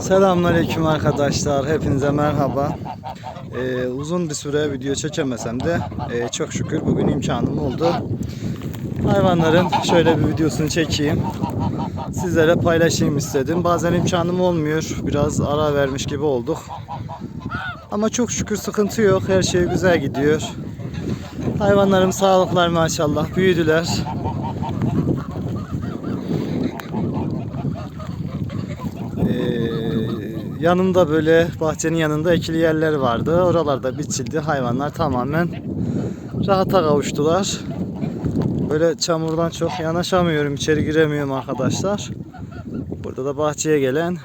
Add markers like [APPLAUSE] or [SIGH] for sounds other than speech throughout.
Selamünaleyküm arkadaşlar. Hepinize merhaba. Ee, uzun bir süre video çekemesem de e, çok şükür bugün imkanım oldu. Hayvanların şöyle bir videosunu çekeyim. Sizlere paylaşayım istedim. Bazen imkanım olmuyor. Biraz ara vermiş gibi olduk. Ama çok şükür sıkıntı yok. Her şey güzel gidiyor. Hayvanlarım sağlıklar maşallah. Büyüdüler. Yanında böyle bahçenin yanında ekili yerler vardı. Oralarda biçildi. Hayvanlar tamamen rahata kavuştular. Böyle çamurdan çok yanaşamıyorum. içeri giremiyorum arkadaşlar. Burada da bahçeye gelen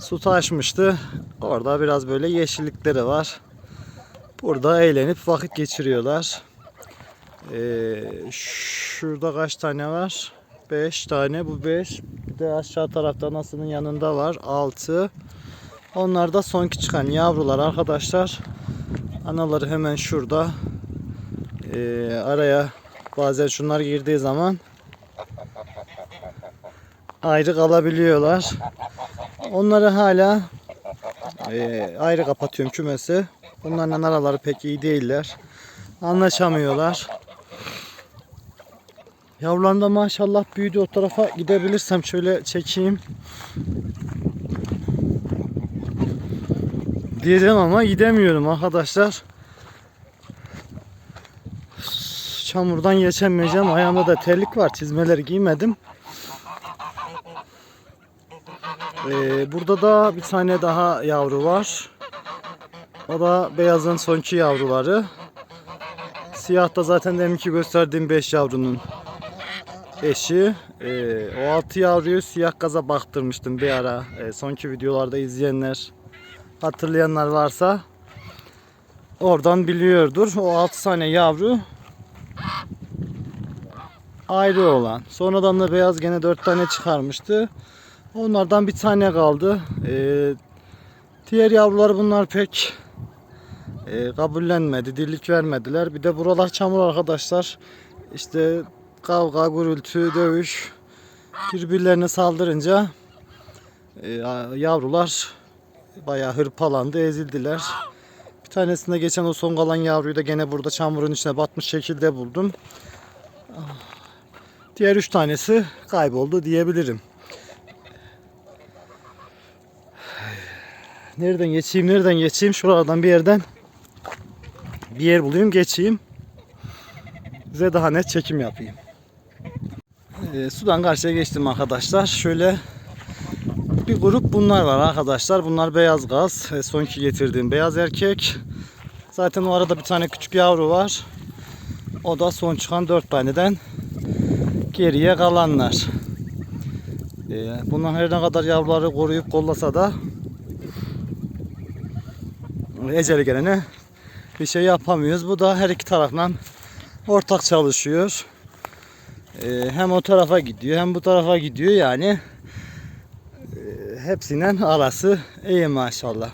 su taşmıştı. Orada biraz böyle yeşillikleri var. Burada eğlenip vakit geçiriyorlar. Ee, şurada kaç tane var? 5 tane bu 5. Bir de aşağı tarafta nasılın yanında var 6. Onlar da sonki çıkan yavrular arkadaşlar. Anaları hemen şurada. Ee, araya bazen şunlar girdiği zaman ayrı kalabiliyorlar. Onları hala e, ayrı kapatıyorum kümesi. Bunların araları pek iyi değiller. Anlaşamıyorlar. Yavrularım da maşallah büyüdü. O tarafa gidebilirsem şöyle çekeyim. Diyeceğim ama gidemiyorum arkadaşlar. Çamurdan geçemeyeceğim. Ayağımda da terlik var. Çizmeleri giymedim. Ee, burada da bir tane daha yavru var. O da beyazın sonki yavruları. Siyah da zaten deminki gösterdiğim 5 yavrunun eşi. Ee, o altı yavruyu siyah gaza baktırmıştım bir ara. Ee, sonki videolarda izleyenler, hatırlayanlar varsa oradan biliyordur. O 6 tane yavru ayrı olan. Sonradan da beyaz gene 4 tane çıkarmıştı. Onlardan bir tane kaldı. Ee, diğer yavrular bunlar pek e, kabullenmedi, dirlik vermediler. Bir de buralar çamur arkadaşlar. İşte kavga, gürültü, dövüş birbirlerine saldırınca e, yavrular bayağı hırpalandı, ezildiler. Bir tanesinde geçen o son kalan yavruyu da gene burada çamurun içine batmış şekilde buldum. Diğer üç tanesi kayboldu diyebilirim. Nereden geçeyim, nereden geçeyim? Şuralardan bir yerden bir yer bulayım, geçeyim. Size daha net çekim yapayım. Ee, sudan karşıya geçtim arkadaşlar. Şöyle bir grup bunlar var arkadaşlar. Bunlar beyaz gaz. E, sonki getirdiğim beyaz erkek. Zaten o arada bir tane küçük yavru var. O da son çıkan dört taneden geriye kalanlar. Ee, bundan her ne kadar yavruları koruyup kollasa da eceli gelene bir şey yapamıyoruz. Bu da her iki taraftan ortak çalışıyor. Ee, hem o tarafa gidiyor hem bu tarafa gidiyor yani e, hepsinin arası iyi maşallah.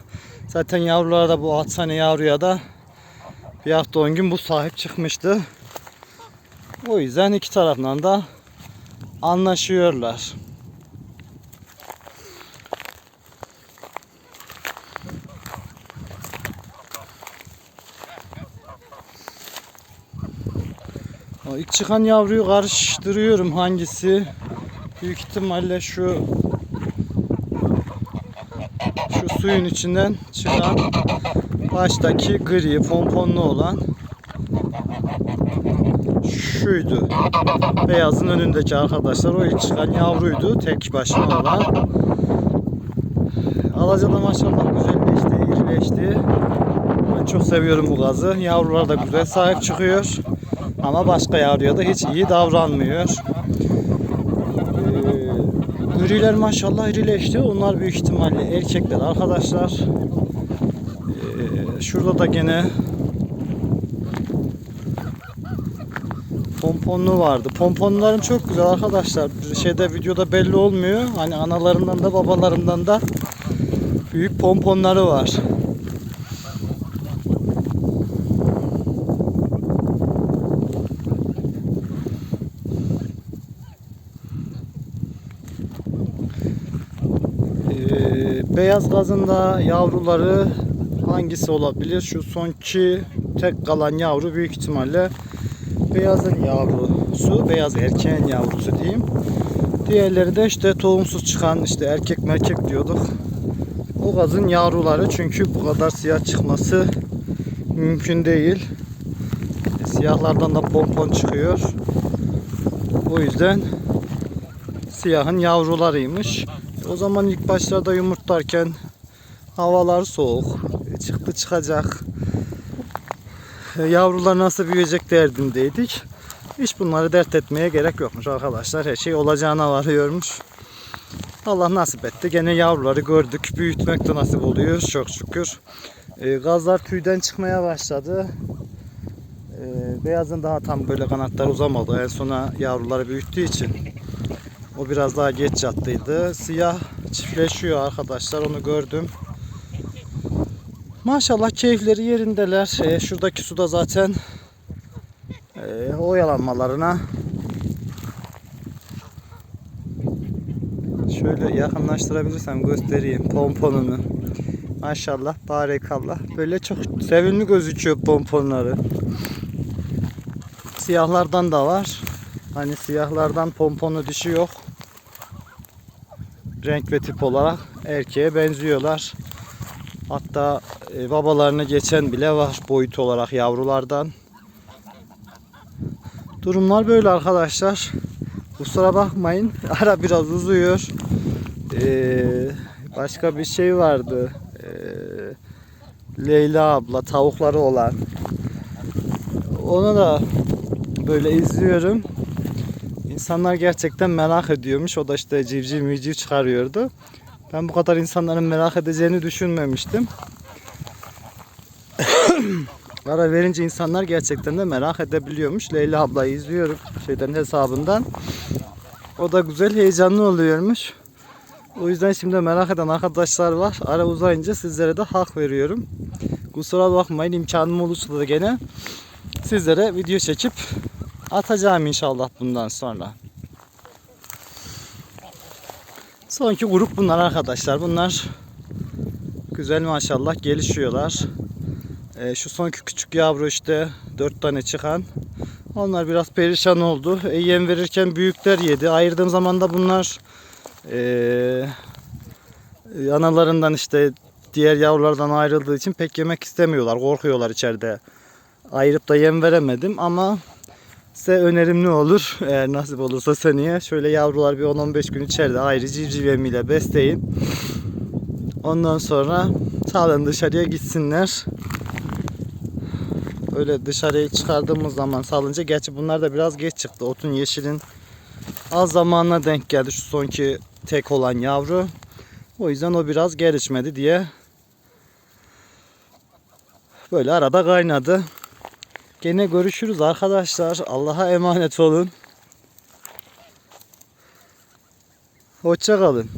Zaten yavrulara da bu 6 tane yavruya da bir hafta 10 gün bu sahip çıkmıştı. O yüzden iki taraftan da anlaşıyorlar. İlk çıkan yavruyu karıştırıyorum hangisi. Büyük ihtimalle şu şu suyun içinden çıkan baştaki gri pomponlu olan şuydu. Beyazın önündeki arkadaşlar o ilk çıkan yavruydu. Tek başına olan. Alaca da maşallah güzelleşti, irileşti. Ben çok seviyorum bu gazı. Yavrular da güzel sahip çıkıyor. Ama başka yavruya da hiç iyi davranmıyor. Ee, griler maşallah irileşti. Onlar büyük ihtimalle erkekler arkadaşlar. Ee, şurada da gene pomponlu vardı. Pomponların çok güzel arkadaşlar. Şeyde videoda belli olmuyor. Hani analarından da babalarından da büyük pomponları var. Ee, beyaz gazın da yavruları hangisi olabilir? Şu sonki tek kalan yavru büyük ihtimalle beyazın yavrusu, beyaz erkeğin yavrusu diyeyim. Diğerleri de işte tohumsuz çıkan işte erkek merkek diyorduk. O gazın yavruları çünkü bu kadar siyah çıkması mümkün değil. Siyahlardan da pompon çıkıyor. O yüzden siyahın yavrularıymış. O zaman ilk başlarda yumurtlarken havalar soğuk. E, Çıktı çıkacak. E, Yavrular nasıl büyüyecek derdindeydik. Hiç bunları dert etmeye gerek yokmuş arkadaşlar. Her şey olacağına varıyormuş. Allah nasip etti. Gene yavruları gördük. Büyütmek de nasip oluyor çok şükür. E, gazlar tüyden çıkmaya başladı. Beyazın daha tam böyle kanatlar uzamadı. En sona yavruları büyüttüğü için. O biraz daha geç yattıydı. Siyah çiftleşiyor arkadaşlar. Onu gördüm. Maşallah keyifleri yerindeler. E, şuradaki suda zaten e, oyalanmalarına şöyle yakınlaştırabilirsem göstereyim pomponunu. Maşallah barekallah. Böyle çok sevimli gözüküyor pomponları. Siyahlardan da var. Hani siyahlardan pomponu dişi yok. Renk ve tip olarak erkeğe benziyorlar. Hatta e, babalarını geçen bile var boyut olarak yavrulardan. Durumlar böyle arkadaşlar. Kusura bakmayın. [LAUGHS] Ara biraz uzuyor. Ee, başka bir şey vardı. Ee, Leyla abla tavukları olan. Onu da böyle izliyorum. İnsanlar gerçekten merak ediyormuş. O da işte civciv mivciv çıkarıyordu. Ben bu kadar insanların merak edeceğini düşünmemiştim. [COUGHS] Ara verince insanlar gerçekten de merak edebiliyormuş. Leyla ablayı izliyorum şeyden hesabından. O da güzel heyecanlı oluyormuş. O yüzden şimdi merak eden arkadaşlar var. Ara uzayınca sizlere de hak veriyorum. Kusura bakmayın imkanım olursa da gene sizlere video çekip atacağım inşallah bundan sonra. Sonki grup bunlar arkadaşlar. Bunlar güzel maşallah gelişiyorlar. Ee, şu sonki küçük yavru işte dört tane çıkan. Onlar biraz perişan oldu. E, yem verirken büyükler yedi. Ayırdığım zaman da bunlar ee, analarından işte diğer yavrulardan ayrıldığı için pek yemek istemiyorlar. Korkuyorlar içeride. Ayırıp da yem veremedim ama size önerim ne olur? Eğer nasip olursa seneye şöyle yavrular bir 10-15 gün içeride ayrı civciv yemiyle besleyin. Ondan sonra sağdan dışarıya gitsinler. Öyle dışarıya çıkardığımız zaman salınca gerçi bunlar da biraz geç çıktı. Otun yeşilin az zamanına denk geldi şu sonki tek olan yavru. O yüzden o biraz gelişmedi diye böyle arada kaynadı. Gene görüşürüz arkadaşlar. Allah'a emanet olun. Hoşça kalın.